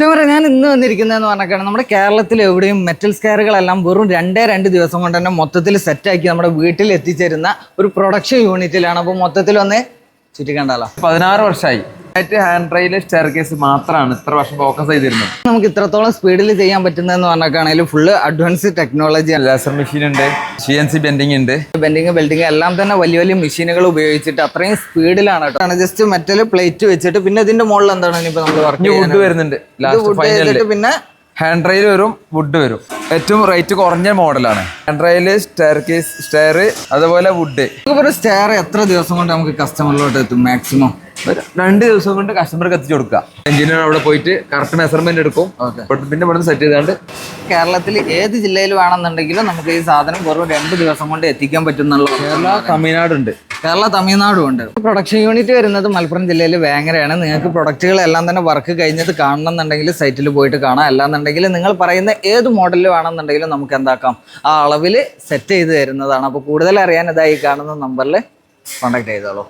സത്യം ഞാൻ ഇന്ന് വന്നിരിക്കുന്നതെന്ന് പറഞ്ഞാൽ നമ്മുടെ കേരളത്തിൽ എവിടെയും മെറ്റൽ സ്കെയറുകളെല്ലാം വെറും രണ്ടേ രണ്ട് ദിവസം കൊണ്ട് തന്നെ മൊത്തത്തിൽ സെറ്റാക്കി നമ്മുടെ വീട്ടിൽ എത്തിച്ചേരുന്ന ഒരു പ്രൊഡക്ഷൻ യൂണിറ്റിലാണ് അപ്പോൾ മൊത്തത്തിൽ ഒന്ന് ചുറ്റി കണ്ടാലോ പതിനാറ് വർഷമായി ഹാൻഡ് റെയിൽ സ്റ്റെയർ കേസ് മാത്രമാണ് ഇത്ര വർഷം ഫോക്കസ് ചെയ്തിരുന്നത്. നമുക്ക് ഇത്രത്തോളം സ്പീഡിൽ ചെയ്യാൻ പറ്റുന്നതെന്ന് പറഞ്ഞാൽ full advance technology laser machine ഉണ്ട് സി എൻ സി ബെൻഡിങ് ഉണ്ട്. ബെൻഡിങ് ബെൽഡിങ് എല്ലാം തന്നെ വലിയ വലിയ മെഷീനുകൾ ഉപയോഗിച്ചിട്ട് അത്രയും സ്പീഡിലാണ് കേട്ടോ. ജസ്റ്റ് മെറ്റൽ പ്ലേറ്റ് വെച്ചിട്ട് പിന്നെ ഇതിന്റെ മുകളിൽ എന്താണ് ഇനിയിപ്പോ നമ്മൾ വർക്ക് വുഡ് വരുന്നുണ്ട് ലാസ്റ്റ് പിന്നെ ഹാൻഡ് റൈൽ വരും വുഡ് വരും. ഏറ്റവും റേറ്റ് കുറഞ്ഞ മോഡലാണ് hand rail staircase stair അതുപോലെ വുഡ് ഒരു സ്റ്റെയർ എത്ര ദിവസം കൊണ്ട് നമുക്ക് കസ്റ്റമറിലോട്ട് എത്തും? മാക്സിമം രണ്ട് ദിവസം കൊണ്ട് കസ്റ്റമർ എത്തിച്ചു കൊടുക്കുക. എഞ്ചിനീയർ അവിടെ പോയിട്ട് കറക്റ്റ് മെഷർമെന്റ് എടുക്കും. പിന്നെ ഇവിടെ സെറ്റ് ചെയ്താണ്ട് കേരളത്തിൽ ഏത് ജില്ലയിൽ വേണമെന്നുണ്ടെങ്കിലും നമുക്ക് ഈ സാധനം വെറും രണ്ട് ദിവസം കൊണ്ട് എത്തിക്കാൻ പറ്റുന്നുള്ള കേരള തമിഴ്നാട് ഉണ്ട് കേരള തമിഴ്നാടും ഉണ്ട്. പ്രൊഡക്ഷൻ യൂണിറ്റ് വരുന്നത് മലപ്പുറം ജില്ലയിൽ വേങ്ങരയാണ്. നിങ്ങൾക്ക് പ്രൊഡക്റ്റുകളെല്ലാം തന്നെ വർക്ക് കഴിഞ്ഞത് കാണണമെന്നുണ്ടെങ്കിൽ സൈറ്റിൽ പോയിട്ട് കാണാം. അല്ലാന്നുണ്ടെങ്കിൽ നിങ്ങൾ പറയുന്ന ഏത് മോഡലിൽ വേണമെന്നുണ്ടെങ്കിലും നമുക്ക് എന്താക്കാം. ആ അളവിൽ സെറ്റ് ചെയ്ത് തരുന്നതാണ്. അപ്പോൾ കൂടുതൽ അറിയാൻ ഇതായി കാണുന്ന നമ്പറിൽ കോൺടാക്ട് ചെയ്തോളൂ.